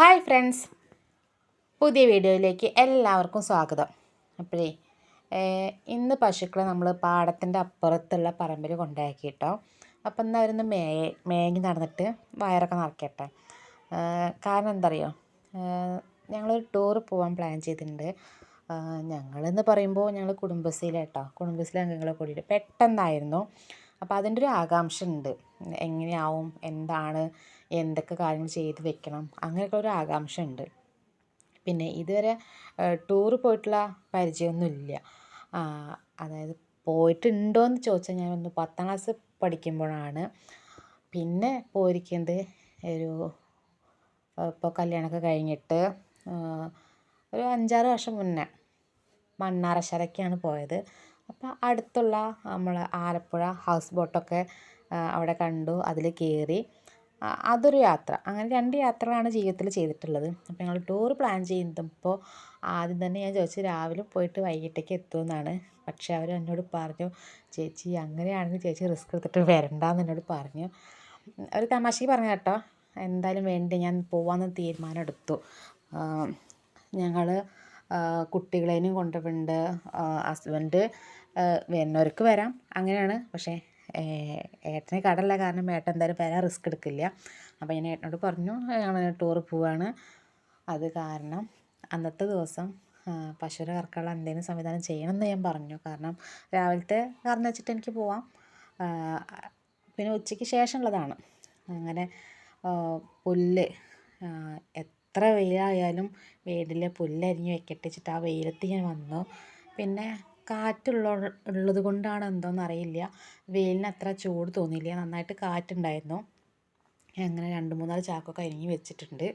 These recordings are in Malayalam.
Hi friends. പുതിയ വീഡിയോയിലേക്ക് എല്ലാവർക്കും സ്വാഗതം. അപ്പോഴേ ഇന്ന് പശുക്കളെ നമ്മൾ പാടത്തിന്റെ അപ്പുറത്തുള്ള പറമ്പിൽ കൊണ്ടാക്കി കേട്ടോ അപ്പം എന്നാൽ അവരൊന്ന് മേ മേങ്ങി നടന്നിട്ട് വയറൊക്കെ നിറക്കട്ടെ കാരണം എന്തറിയോ? ഞങ്ങളൊരു ടൂർ പോകാൻ പ്ലാൻ ചെയ്തിട്ടുണ്ട്. ഞങ്ങളെന്ന് പറയുമ്പോൾ ഞങ്ങൾ കുടുംബശ്രീയിലാട്ടോ കുടുംബശ്രീ അംഗങ്ങളെ കൂടിയിട്ട് പെട്ടെന്നായിരുന്നു. അപ്പോൾ അതിന്റെ ഒരു ആകാംക്ഷ ഉണ്ട്. എങ്ങനെയാവും എന്താണ് എന്തൊക്കെ കാര്യങ്ങൾ ചെയ്ത് വെക്കണം അങ്ങനെയൊക്കെ ഒരു ആകാംക്ഷ ഉണ്ട് പിന്നെ ഇതുവരെ ടൂർ പോയിട്ടുള്ള പരിചയമൊന്നുമില്ല. അതായത് പോയിട്ടുണ്ടോ എന്ന് ചോദിച്ചാൽ ഞാൻ ഒന്ന് പത്താം ക്ലാസ് പഠിക്കുമ്പോഴാണ്. പിന്നെ പോയിരിക്കുന്നത് ഒരു ഇപ്പോൾ കല്യാണമൊക്കെ കഴിഞ്ഞിട്ട് ഒരു അഞ്ചാറ് വർഷം മുന്നേ മണ്ണാറശ്ശാലയ്ക്കാണ് പോയത്. അപ്പോൾ അടുത്തുള്ള നമ്മൾ ആലപ്പുഴ ഹൗസ് ബോട്ടൊക്കെ അവിടെ കണ്ടു അതിൽ കയറി അതൊരു യാത്ര. അങ്ങനെ രണ്ട് യാത്രകളാണ് ജീവിതത്തിൽ ചെയ്തിട്ടുള്ളത്. അപ്പോൾ ഞങ്ങൾ ടൂർ പ്ലാൻ ചെയ്യുമ്പോൾ ആദ്യം തന്നെ ഞാൻ ചോദിച്ചു രാവിലെ പോയിട്ട് വൈകിട്ടേക്ക് എത്തുമെന്നാണ്. പക്ഷേ അവർ എന്നോട് പറഞ്ഞു ചേച്ചി അങ്ങനെയാണെങ്കിൽ ചേച്ചി റിസ്ക് എടുത്തിട്ട് വരണ്ടെന്ന് എന്നോട് പറഞ്ഞു. ഒരു തമാശയ്ക്ക് പറഞ്ഞു കേട്ടോ. എന്തായാലും വേണ്ടി ഞാൻ പോവാമെന്ന് തീരുമാനം എടുത്തു. ഞങ്ങൾ കുട്ടികളേനും കൊണ്ടുപോയിട്ടുണ്ട് ഹസ്ബൻഡ് വരുന്നവർക്ക് വരാം. അങ്ങനെയാണ്. പക്ഷേ ഏട്ടന് കടല്ല കാരണം ഏട്ടൻ എന്തായാലും വരാൻ റിസ്ക് എടുക്കില്ല. അപ്പോൾ ഞാൻ ഏട്ടനോട് പറഞ്ഞു ഞങ്ങൾ ടൂർ പോവാണ്. അത് കാരണം അന്നത്തെ ദിവസം പശുവിനെ കറക്കാനുള്ള എന്തെങ്കിലും സംവിധാനം ചെയ്യണമെന്ന് ഞാൻ പറഞ്ഞു. കാരണം രാവിലത്തെ കാരണം വെച്ചിട്ട് എനിക്ക് പോവാം. പിന്നെ ഉച്ചയ്ക്ക് ശേഷമുള്ളതാണ്. അങ്ങനെ പുല്ല് എത്ര വെയിലായാലും വീട്ടിലെ പുല്ലരിഞ്ഞ് വെക്കട്ടെ ആ വെയിലത്ത് ഞാൻ വന്നു. പിന്നെ കാറ്റുള്ള ഉള്ളത് കൊണ്ടാണ് എന്തോന്ന് അറിയില്ല. വെയിലിന് അത്ര ചൂട് തോന്നിയില്ല. നന്നായിട്ട് കാറ്റുണ്ടായിരുന്നു. അങ്ങനെ രണ്ട് മൂന്നാൽ ചാക്കൊക്കെ അരിഞ്ഞ് വെച്ചിട്ടുണ്ട്.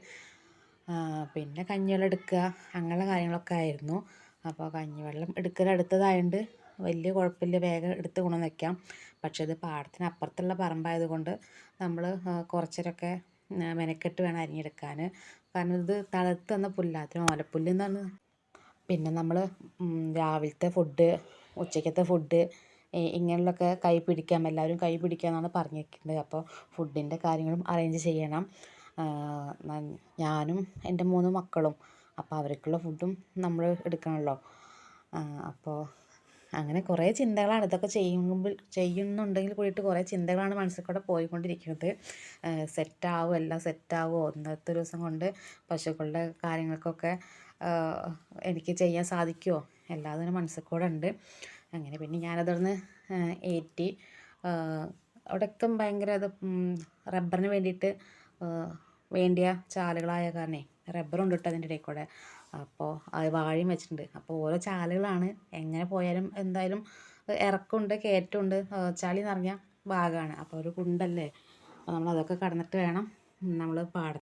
പിന്നെ കഞ്ഞിവെള്ളം എടുക്കുക അങ്ങനെയുള്ള കാര്യങ്ങളൊക്കെ ആയിരുന്നു. അപ്പോൾ കഞ്ഞിവെള്ളം എടുക്കൽ അടുത്തതായതുകൊണ്ട് വലിയ കുഴപ്പമില്ല. വേഗം എടുത്ത് കൊണ്ടു വയ്ക്കാം പക്ഷേ ഇത് പാടത്തിന് അപ്പുറത്തുള്ള പറമ്പായതുകൊണ്ട് നമ്മൾ കുറച്ചേരൊക്കെ മെനക്കെട്ട് വേണം അരിഞ്ഞെടുക്കാൻ കാരണം ഇത് തളർത്ത് തന്ന പുല്ലാത്ര ഓലപ്പുല്ല് എന്നാണ് പിന്നെ നമ്മൾ രാവിലത്തെ ഫുഡ് ഉച്ചക്കത്തെ ഫുഡ് ഇങ്ങനെയുള്ളതൊക്കെ കൈ പിടിക്കാം എല്ലാവരും കൈ പിടിക്കാം എന്നാണ് പറഞ്ഞിരിക്കുന്നത്. അപ്പോൾ ഫുഡിന്റെ കാര്യങ്ങളും അറേഞ്ച് ചെയ്യണം. ഞാനും എന്റെ മൂന്ന് മക്കളും. അപ്പോൾ അവർക്കുള്ള ഫുഡും നമ്മൾ എടുക്കണമല്ലോ അപ്പോൾ അങ്ങനെ കുറേ ചിന്തകളാണ്. ഇതൊക്കെ ചെയ്യുമ്പോൾ ചെയ്യുന്നുണ്ടെങ്കിൽ കൂടിയിട്ട് കുറേ ചിന്തകളാണ് മനസ്സിൽ കൂടെ പോയിക്കൊണ്ടിരിക്കുന്നത്. സെറ്റാവും എല്ലാം സെറ്റാവോ. ഇന്നത്തെ ദിവസം കൊണ്ട് പശുക്കളുടെ കാര്യങ്ങൾക്കൊക്കെ എനിക്ക് ചെയ്യാൻ സാധിക്കുമോ എല്ലാതും മനസ്സിൽ കൂടെ ഉണ്ട്. അങ്ങനെ പിന്നെ ഞാനതൊന്ന് ഏറ്റി അവിടെയൊക്കെ ഭയങ്കര അത് റബ്ബറിന് വേണ്ടിയിട്ട് വേണ്ടിയ ചാലുകളായ കാരണേ റബ്ബറുണ്ട് കേട്ടോ അതിന്റെ ഇടയിൽ കൂടെ. അപ്പോൾ അത് വാഴയും വെച്ചിട്ടുണ്ട്. അപ്പോൾ ഓരോ ചാലുകളാണ്. എങ്ങനെ പോയാലും എന്തായാലും ഇറക്കമുണ്ട് കയറ്റമുണ്ട് ചളി നിറഞ്ഞ ഭാഗമാണ്. അപ്പോൾ ഒരു കുണ്ടല്ലേ? അപ്പോൾ നമ്മൾ അതൊക്കെ കടന്നിട്ട് വേണം നമ്മൾ പാട